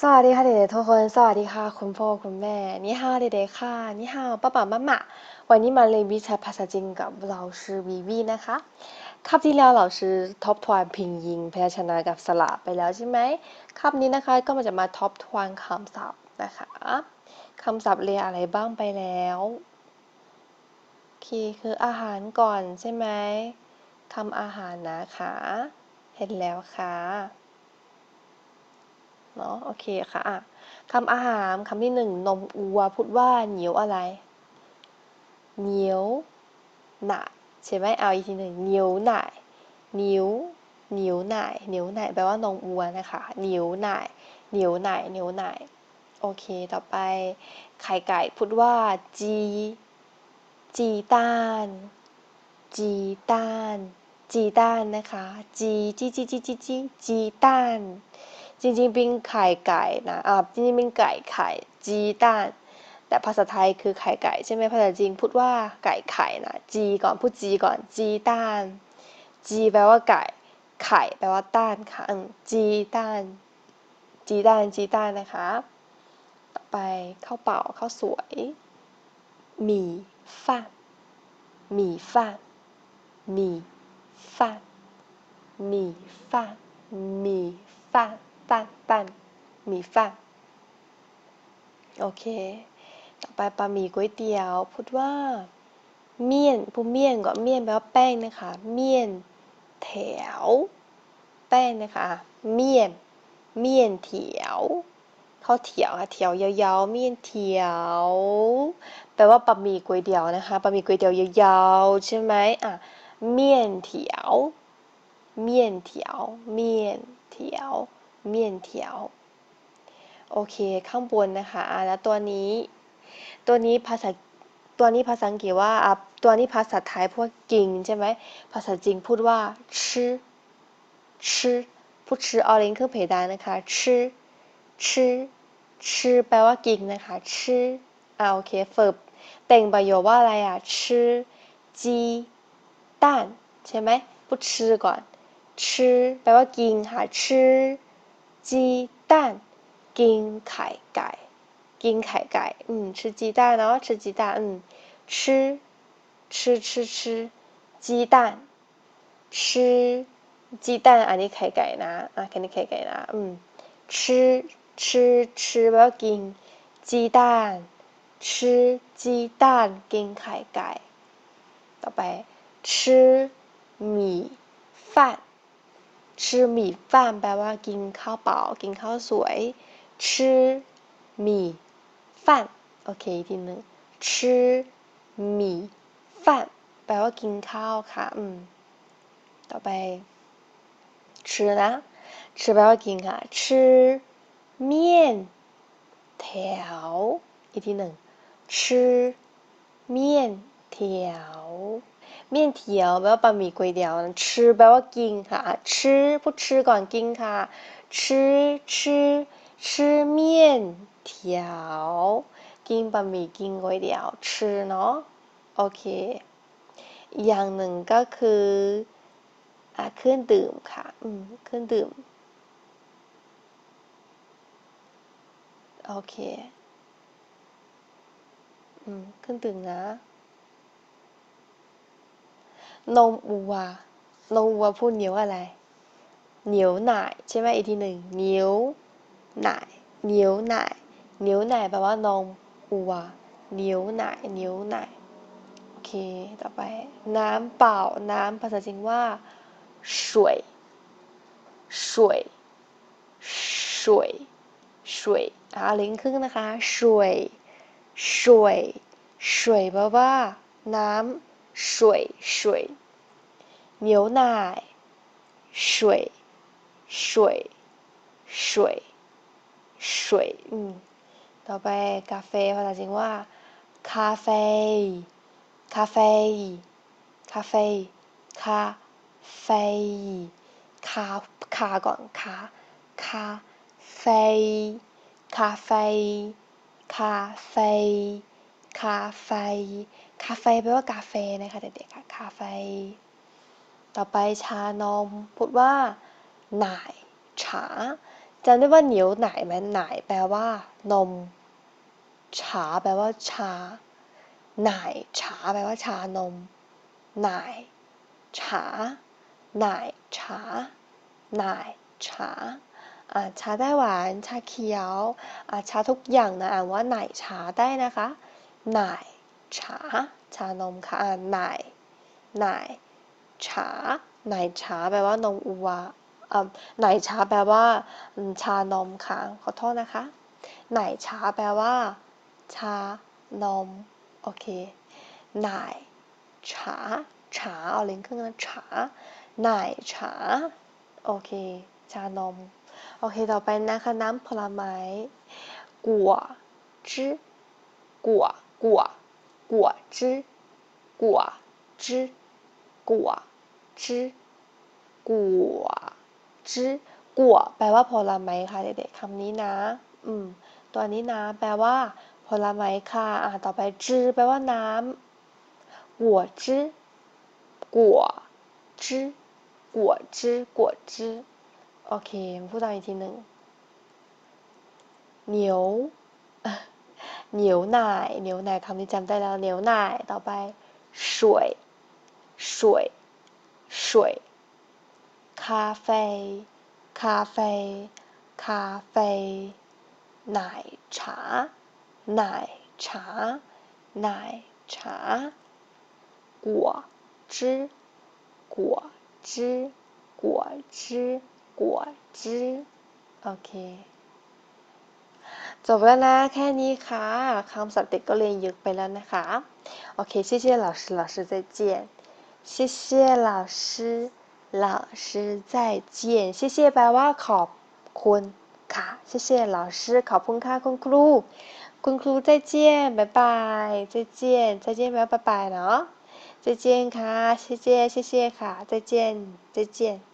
สวัสดีค่ะเด็กๆทุกคน สวัสดีค่ะ คุณพ่อคุณแม่นี่ฮาเด็กๆค่ะนี่ฮาป้าป๋ามาม่าวันนี้มาเรียนวิชาภาษาจีนกับเราชื่อวีวีนะคะคาบที่แล้วเราชื่อทบทวนพิงยิงพยัญชนะกับสระไปแล้วใช่ไหมคาบนี้นะคะก็มาจะมาทบทวนคำศัพท์นะคะคำศัพท์เรียนอะไรบ้างไปแล้วโอเคคืออาหารก่อนใช่ไหมคำอาหารนะคะ เห็นแล้วค่ะ เนาะโอเคค่ะอะคำอาหารคำที่หนึ่งนมอัวพูดว่าเหนียวอะไร เหนียวหน่ายใช่ไหมเอาอีกทีหนึ่งเหนียวหน่ายเหนียวเหนียวหน่ายเหนียวหน่ายแปลว่านมอัวนะคะเหนียวหน่ายเหนียวหน่ายเหนียวหน่ายโอเคต่อไป ไข่ไก่พูดว่าจีจีต้านจีต้านจีต้านนะคะจีจีจีจีจีจีจีต้าน จริงๆเป็นไข่ไก่นะอ่าจริงๆเป็นไก่ไข่จีตันแต่ภาษาไทยคือไข่ไก่ใช่ไหมภาษาจีนพูดว่าไก่ไข่นะจีก่อนพูดจีก่อนจีตันจีแปลว่าไก่ไข่แปลว่าต้านค่ะจีตันจีตันจีตันนะคะ ต่อไปข้าวเปล่าข้าวสวยหมี่ฟ้านหมี่ฟ้านหมี่ฟ้านหมี่ฟ้านหมี่ฟ้าน ตันตันหมี่ฝันโอเค ต่อไปปลาหมี่ก๋วยเตี๋ยว พูดว่า เมี่ยนผู้เมี่ยนก็เมี่ยนแปลว่าแป้งนะคะ เมี่ยนแถว แป้งนะคะ เมี่ยน เมี่ยนเถียวข้าวเถียวค่ะเถียวยาวๆเมี่ยนเถียว แปลว่าบะหมี่ก๋วยเตี๋ยวนะคะบะหมี่ก๋วยเตี๋ยวยาวๆใช่ไหมอะเมี่ยนเถียว เมี่ยนเถียว เมี่ยนเถียว เมี่ยนเถียว โอเค ข้างบนนะคะอะแล้วตัวนี้ ตัวนี้ภาษา ตัวนี้ภาษาอังกฤษว่า ตัวนี้ภาษาไทยพูดกินใช่ไหม ภาษาจีนพูดว่าชื่อชื่อพูดชื่อออลิงคือเพดานนะคะชื่อชื่อชื่อแปลว่ากินนะคะชื่ออ่าโอเคฝึกแต่งประโยคว่าอะไรอะชื่อจี蛋ใช่ไหมพูดชื่อก่อนชื่อแปลว่ากินค่ะชื่อ จี蛋กินไข่ไก่กินไข่ไก่อืม吃鸡蛋เนาะ吃鸡蛋อืม吃吃吃吃鸡蛋吃鸡蛋อันนี้ไข่ไก่นะอ่ะแค่นี้ไข่ไก่นะอืม吃吃吃แปลว่ากิน鸡蛋吃鸡蛋กินไข่ไก่ ต่อไป吃米饭 吃米饭แปลว่ากินข้าวเปล่า กินข้าวสวย吃米饭โอเคอีกทีหนึ่ง吃米饭แปลว่ากินข้าวค่ะ อืม ต่อไป吃นะ吃แปลว่ากินค่ะ吃面条อีกทีหนึ่ง吃面条 เมี่ยนเถียวแปลว่าบะหมี่ก๋วยเตี๋ยวชื่อแปลว่ากินค่ะชื่อพูดชื่อก่อนกินค่ะชื่อชื่อชื่อเมี่ยนเถียวกินบะหมี่กินก๋วยเตี๋ยวชื่อเนาะโอเคอีกอย่างหนึ่งก็คืออ่าเครื่องดื่มค่ะอืมเครื่องดื่มโอเค อืมเครื่องดื่มนะ นมอัวนมอัวพูดเหนียวอะไร เหนียวหน่ายใช่ไหมอีกทีหนึ่งเหนียวหน่ายเหนียวหน่ายเหนียวหน่ายแปลว่านมอัวเหนียวหน่ายเหนียวหน่ายโอเคต่อไป น้ำเปล่าน้ำภาษาจีนว่าสวยสวยสวยสวยอ่าลิงครึ่งนะคะสวยสวยสวยแปลว่าน้ำ水水牛奶水水水水อืมต่อไปกาแฟภาษาจีนว่าคาเฟ่คาเฟ่คาเฟ่คาเฟ่คาคาก่อนคาคาเฟ่คาเฟ่คาเฟ่คาเฟ่คาเฟ่แปลว่ากาแฟนะคะเด็กๆค่ะคาเฟ่ ต่อไปชานมพูดว่าหน่ายฉาจำได้ว่าเหนียวไหนไหมไหนแปลว่า นม ฉาแปลว่า ชาไหนฉาแปลว่าชานมไหนฉาไหนฉาไหนฉาอ่าชาไต้หวานชาเขียวอ่าชาทุกอย่างนะอ่านว่าไหนชาได้นะคะไหนชาชานมค่ะอ่านไหนไหน ชาไหนชาแปลว่านมอัวอ่าไหนชาแปลว่า ชานมค่ะขอโทษนะคะ ไหนชาแปลว่า ชานมโอเคไหนชาชาเอาลิ้นขึ้นนะชาไหนชาโอเค ชานม โอเคต่อไปนะคะน้ำผลไม้กัวจื้อกัวกัวกัวจื้อกัวจื้อ กัวจื้อกัวจื้อกัวแปลว่าผลไม้ค่ะเด็กๆคำนี้นะ อืม ตัวนี้นะ แปลว่าผลไม้ค่ะอ่าต่อไปจื้อแปลว่าน้ำกัวจื้อกัวจื้อกัวจื้อกัวจื้อโอเคพูดตามอีกทีหนึ่งเหนียวเหนียวหน่ายเหนียวหน่ายคำนี้จำได้แล้วเหนียวหน่ายต่อไป水水水咖啡咖啡咖啡奶茶奶茶奶茶果汁果汁果汁果汁โอเค จบแล้วนะแค่นี้ค่ะคำศัพท์เด็กก็เรียนเยอะไปแล้วนะคะโอเค谢谢老师老师再见 谢谢老师老师再见谢谢แปลว่าขอบคุณค่ะ谢谢老师ขอบคุณค่ะคุณครู คุณครู再见บ๊ายบาย再见再见แปลว่าบ๊ายบายเนาะ再见ค่ะ谢谢谢谢ค่ะ再见再见